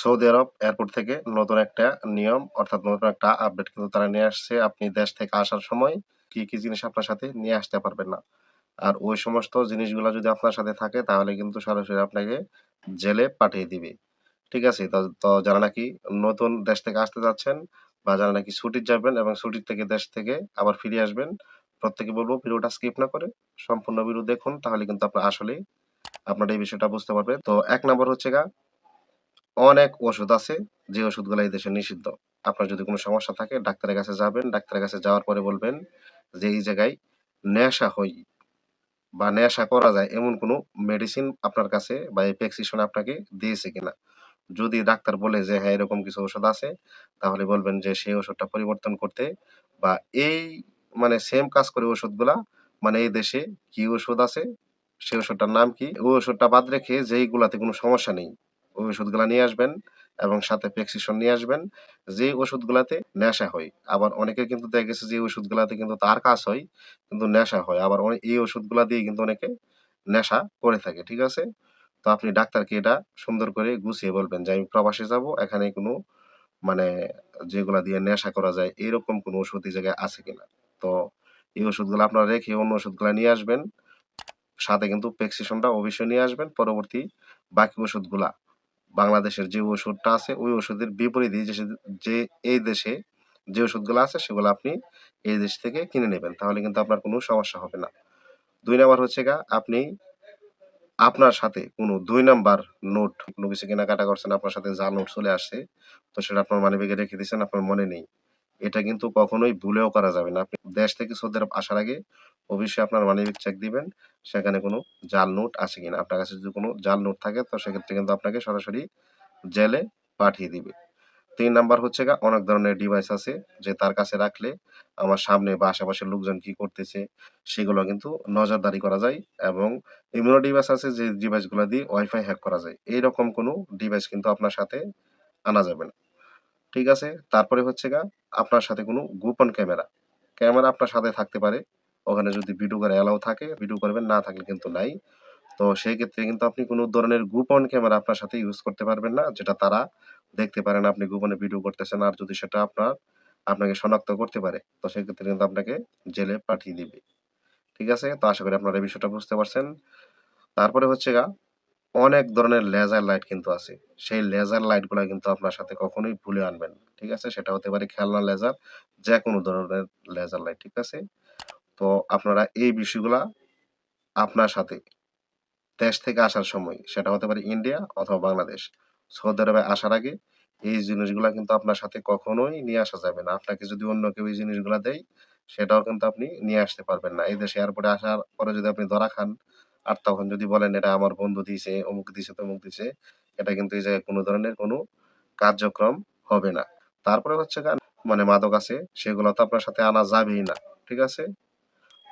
Saudi আরব airport থেকে নতুন একটা নিয়ম, অর্থাৎ নতুন একটা আপডেট কিন্তু তারা নিয়ে আসছে। আপনি দেশ থেকে আসার সময় কি কি জিনিস আপনার সাথে নিয়ে আসতে পারবেন না। আর ওই সমস্ত জিনিসগুলো যদি আপনার সাথে থাকে, তাহলে কিন্তু সরাসরি আপনাকে জেলে পাঠিয়ে দিবে। ঠিক আছে? তো যারা নাকি নতুন দেশ থেকে আসতে যাচ্ছেন বা যারা নাকি ছুটির যাবেন এবং ছুটির থেকে দেশ থেকে আবার ফিরে আসবেন প্রত্যেকে বলব ভিডিওটা স্কিপ না করে সম্পূর্ণ ভিডিও দেখুন, তাহলে কিন্তু আপনার আসলে আপনার এই বিষয়টা বুঝতে পারবে। তো এক নম্বর হচ্ছে গা অনেক ওষুধ আছে যে ওষুধগুলো এই দেশে নিষিদ্ধ। আপনার যদি কোনো সমস্যা থাকে, ডাক্তারের কাছে যাবেন, ডাক্তারের কাছে যাওয়ার পরে বলবেন যে এই জায়গায় নেশা হই বা নেশা করা যায় এমন কোনো মেডিসিন আপনার কাছে বা এই প্রেসক্রিপশন আপনাকে দিয়েছে কিনা। যদি ডাক্তার বলে যে হ্যাঁ এরকম কিছু ওষুধ আছে, তাহলে বলবেন যে, সেই ওষুধটা পরিবর্তন করতে। বা এই মানে সেম কাজ করে ওষুধগুলা মানে এই দেশে কি ওষুধ আছে সেই ওষুধটার নাম কি? ওই ওষুধটা বাদ রেখে যেইগুলাতে কোনো সমস্যা নেই। ওই ওষুধগুলা নিয়ে আসবেন এবং সাথে প্রেসক্রিপশন নিয়ে আসবেন। যে ওষুধগুলাতে নেশা হয়, আবার অনেকে কিন্তু দেখা গেছে যে ওষুধগুলাতে কিন্তু তার কাজ হয়, কিন্তু নেশা হয়। আবার অনে- এই ওষুধগুলা দিয়ে কিন্তু অনেকে নেশা করে থাকে, ঠিক আছে? তো আপনি ডাক্তারকে এটা সুন্দর করে গুছিয়ে বলবেন যে, আমি প্রবাসে যাব, এখানে কোনো মানে যেগুলা দিয়ে নেশা করা যায়, এরকম কোনো ওষুধ এই জায়গায় আছে কিনা? তো এই ওষুধগুলো আপনারা রেখে অন্য ওষুধগুলো নিয়ে আসবেন। সাথে কিন্তু প্রেসক্রিপশনটা অবশ্যই নিয়ে আসবেন। পরবর্তী বাকি ওষুধগুলা বাংলাদেশের যে ওষুধটা আছে, ওই ওষুধের বিপরীতে যে যে এই দেশে যে ওষুধগুলো আছে, সেগুলো আপনি এই দেশ থেকে কিনে নেবেন। তাহলে কিন্তু আপনার কোনো সমস্যা হবে না। দুই নাম্বার হচ্ছে গা, আপনি আপনার সাথে কোনো দুই নাম্বার নোট, কোনো কিছু কেনাকাটা করছেন, আপনার সাথে যা নোট চলে আসছে, তো সেটা আপনার মানি ব্যাগে রেখে দিয়েছেন, আপনার মনে নেই। এটা কিন্তু কখনোই ভুলেও করা যাবে না। আপনি দেশ থেকে সৌদি আরব আসার আগে অবশ্যই আপনার মানি ব্যাগ চেক দিবেন। সেখানে কোনো জাল নোট আছে কিনা। আপনার কাছে যদি কোনো জাল নোট থাকে, তো সেক্ষেত্রে কিন্তু আপনাকে সরাসরি জেলে পাঠিয়ে দিবে। তিন নাম্বার হচ্ছে গা, অনেক ধরনের ডিভাইস আছে যে তার কাছে রাখলে আমার সামনে বা আশেপাশের লোকজন কি করতেছে, সেগুলো কিন্তু নজরদারি করা যায় এবং এমনও ডিভাইস আছে যে ডিভাইসগুলো দিয়ে ওয়াইফাই হ্যাক করা যায়। এইরকম কোনো ডিভাইস কিন্তু আপনার সাথে আনা যাবে না। ঠিক আছে? তারপরে হচ্ছে গা, আপনার সাথে কোনো গোপন ক্যামেরা। ক্যামেরা আপনার সাথে থাকতে পারে। ওখানে যদি ভিডিও করে অ্যালাউ থাকে, ভিডিও করবেন, না থাকলে কিন্তু নাই। তো সেই ক্ষেত্রে কিন্তু আপনি কোনো ধরনের গোপন ক্যামেরা আপনার সাথে ইউজ করতে পারবেন না, যেটা তারা দেখতে পারেন আপনি গোপনে ভিডিও করতেছেন আর যদি সেটা আপনার, আপনাকে শনাক্ত করতে পারে, তো সেক্ষেত্রে কিন্তু আপনাকে জেলে পাঠিয়ে দিবে। ঠিক আছে? তো আশা করি আপনারা এই বিষয়টা বুঝতে পারছেন। তারপরে হচ্ছে গা, অনেক ধরনের লেজার লাইট কিন্তু আছে। সেই লেজার লাইটগুলো কিন্তু আপনার সাথে কখনোই ভুলে আনবেন। ঠিক আছে? সেটা হতে পারে খেলনা লেজার যে কোনো ধরনের লেজার লাইট ঠিক আছে? তো আপনারা এই বিষয়গুলা আপনার সাথে দেশ থেকে আসার সময়, সেটা হতে পারে ইন্ডিয়া অথবা বাংলাদেশ সৌদি আরবে আসার আগে এই জিনিসগুলা কিন্তু আপনার সাথে কখনোই নিয়ে আসা যাবে না। আপনাকে যদি অন্য কেউ এই জিনিসগুলা দেয়, সেটাও কিন্তু আপনি নিয়ে আসতে পারবেন না। এই দেশে এয়ারপোর্টে আসার পরে যদি আপনি ধরা খান, আর তখন যদি বলেন, এটা আমার বন্ধু দিয়েছে, অমুক দিয়েছে, তমুক দিয়েছে, এটা কিন্তু এই জায়গায় কোনো ধরনের কোনো কার্যক্রম হবে না। তারপরে হচ্ছে মানে মাদক আছে, সেগুলো তো আপনার সাথে আনা যাবেই না, ঠিক আছে?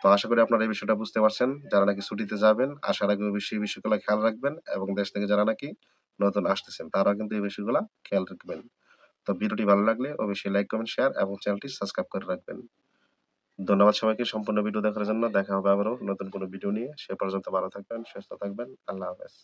তো আশা করি আপনারা এই বিষয়টা বুঝতে পারছেন। যারা নাকি ছুটিতে যাবেন, আসার আগে অবশ্যই এই বিষয়গুলো খেয়াল রাখবেন এবং দেশ থেকে যারা নাকি নতুন আসতেছেন তারা কিন্তু এই বিষয়গুলো খেয়াল রাখবেন। তো ভিডিওটি ভালো লাগলে অবশ্যই লাইক কমেন্ট শেয়ার এবং চ্যানেলটি সাবস্ক্রাইব করে রাখবেন। ধন্যবাদ সবাইকে সম্পূর্ণ ভিডিও দেখার জন্য। দেখা হবে আবারও নতুন কোনো ভিডিও নিয়ে। সে পর্যন্ত ভালো থাকবেন, সুস্থ থাকবেন। আল্লাহ হাফেজ।